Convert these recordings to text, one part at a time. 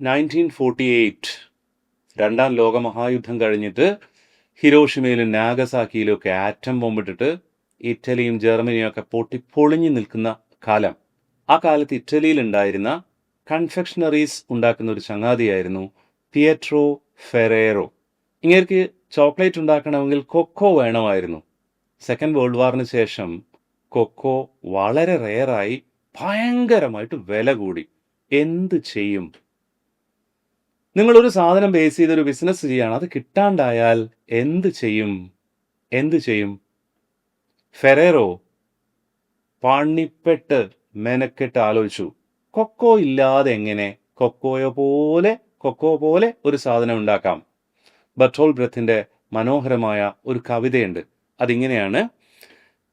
Nineteen forty eight രണ്ടാം ലോകമഹായുദ്ധം കഴിഞ്ഞിട്ട് ഹിരോഷിമയിലും നാഗസാക്കിയിലും ഒക്കെ ആറ്റം ബോംബിട്ടിട്ട് ഇറ്റലിയും ജർമ്മനിയും ഒക്കെ പൊട്ടിപ്പൊളിഞ്ഞു നിൽക്കുന്ന കാലം. ആ കാലത്ത് ഇറ്റലിയിൽ ഉണ്ടായിരുന്ന കൺഫെക്ഷണറീസ് ഉണ്ടാക്കുന്ന ഒരു ചങ്ങാതിയായിരുന്നു പിയട്രോ ഫെറേറോ ഇങ്ങേർക്ക് ചോക്ലേറ്റ് ഉണ്ടാക്കണമെങ്കിൽ കൊക്കോ വേണമായിരുന്നു. സെക്കൻഡ് വേൾഡ് വാറിന് ശേഷം കൊക്കോ വളരെ റെയറായി ഭയങ്കരമായിട്ട് വില കൂടി. എന്ത് ചെയ്യും? നിങ്ങളൊരു സാധനം ബേസ് ചെയ്തൊരു ബിസിനസ് ചെയ്യാണ് അത് കിട്ടാണ്ടായാൽ എന്ത് ചെയ്യും? എന്ത് ചെയ്യും? ഫെറേറോ പണിപ്പെട്ട് മെനക്കെട്ട് ആലോചിച്ചു. കൊക്കോ ഇല്ലാതെ എങ്ങനെ കൊക്കോയോ പോലെ കൊക്കോ പോലെ ഒരു സാധനം ഉണ്ടാക്കാം? ബട്ടോൾ ബ്രത്തിന്റെ മനോഹരമായ ഒരു കവിതയുണ്ട്. അതിങ്ങനെയാണ്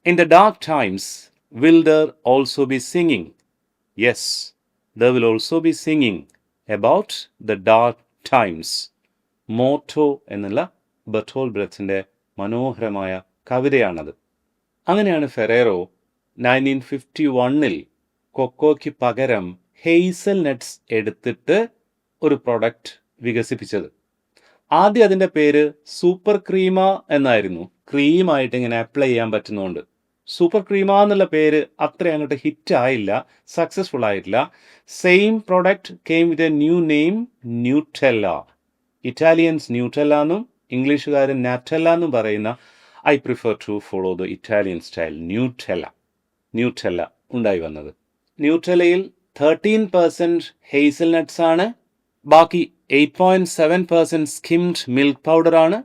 in the dark times will there also be singing yes there will also be singing about the dark times motto എന്നുള്ള ബട്ടോൾ ബ്രത്തിന്റെ മനോഹരമായ കവിതയാണത്. അങ്ങനെയാണ് ഫെറേറോ നയന്റീൻ ഫിഫ്റ്റി വണ്ണിൽ കൊക്കോയ്ക്ക് പകരം ഹെയ്സൽ നട്ട്സ് എടുത്തിട്ട് ഒരു പ്രൊഡക്റ്റ് വികസിപ്പിച്ചത്. ആദ്യം അതിന്റെ പേര് സൂപ്പർ ക്രീമ എന്നായിരുന്നു ക്രീമായിട്ട് ഇങ്ങനെ അപ്ലൈ ചെയ്യാൻ പറ്റുന്നതുകൊണ്ട് സൂപ്പർ ക്രീമ എന്നുള്ള പേര് അത്ര അങ്ങോട്ട് ഹിറ്റ് ആയില്ല സക്സസ്ഫുൾ ആയിട്ടില്ല. Same product came with a new name Nutella Italians Nutella എന്നും ഇംഗ്ലീഷുകാരൻ നാറ്റെല്ല എന്നും പറയുന്ന I prefer to follow the Italian style Nutella Nutella ഉണ്ടായി വന്നത്. ന്യൂട്ടെല്ലയിൽ തേർട്ടീൻ പെർസെന്റ് ഹെയ്സൽ നട്ട്സ് ആണ്. ബാക്കി eight point seven percent skimmed milk പൗഡറാണ്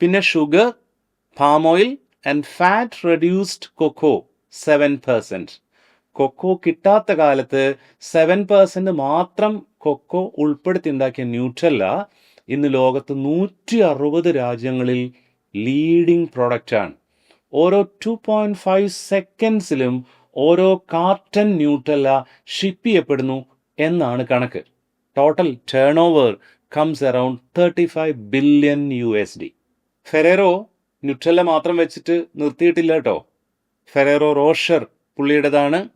പിന്നെ sugar palm oil and fat reduced cocoa seven percent cocoa കിട്ടാത്ത കാലത്ത് സെവൻ പെർസെന്റ് മാത്രം കൊക്കോ ഉൾപ്പെടുത്തി ഉണ്ടാക്കിയ ന്യൂട്രല്ല ഇന്ന് ലോകത്ത് നൂറ്റി അറുപത് രാജ്യങ്ങളിൽ ലീഡിംഗ് പ്രൊഡക്റ്റാണ് ഓരോ ടു പോയിന്റ് ഫൈവ് സെക്കൻഡ്സിലും ഓരോ കാർട്ടൺ ന്യൂട്രല്ല ഷിപ്പ് ചെയ്യപ്പെടുന്നു എന്നാണ് കണക്ക്. Total turnover comes around thirty five billion U S D Ferrero Nutella മാത്രം വെച്ചിട്ട് നിർത്തിയിട്ടില്ല കേട്ടോ. ഫെറേറോ റോഷർ പുള്ളിയുടേതാണ്.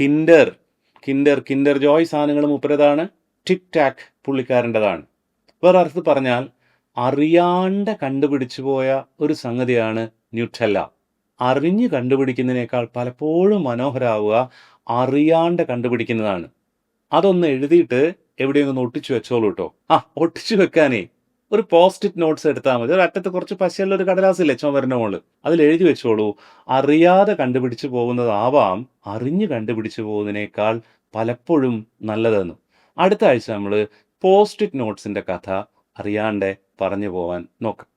കിൻഡർ കിൻഡർ കിൻഡർ ജോയ് സാധനങ്ങൾ മുപ്പരതാണ് ടിക് ടാക് പുള്ളിക്കാരന്റെതാണ്. വേറെ അർത്ഥത്തിൽ പറഞ്ഞാൽ അറിയാണ്ട് കണ്ടുപിടിച്ചു പോയ ഒരു സംഗതിയാണ് ന്യൂട്രല്ല. അറിഞ്ഞ് കണ്ടുപിടിക്കുന്നതിനേക്കാൾ പലപ്പോഴും മനോഹരാവുക അറിയാണ്ട് കണ്ടുപിടിക്കുന്നതാണ്. അതൊന്ന് എഴുതിയിട്ട് എവിടെയൊന്ന് ഒട്ടിച്ചു വെച്ചോളൂ കേട്ടോ. ആ ഒട്ടിച്ചു വെക്കാനേ. ഒരു പോസ്റ്റിറ്റ് നോട്ട്സ് എടുത്താൽ മതി. ഒരു അറ്റത്ത് കുറച്ച് പശയുള്ള ഒരു കടലാസില്ലേ ചുമരിന്റെ മുകളിൽ? അതിൽ എഴുതി വെച്ചോളൂ. അറിയാതെ കണ്ടുപിടിച്ചു പോകുന്നതാവാം. അറിഞ്ഞു കണ്ടുപിടിച്ചു പോകുന്നതിനേക്കാൾ പലപ്പോഴും നല്ലതെന്ന്. അടുത്ത ആഴ്ച നമ്മൾ പോസ്റ്റിറ്റ് നോട്ട്സിന്റെ കഥ അറിയാണ്ട് പറഞ്ഞു പോവാൻ നോക്കാം.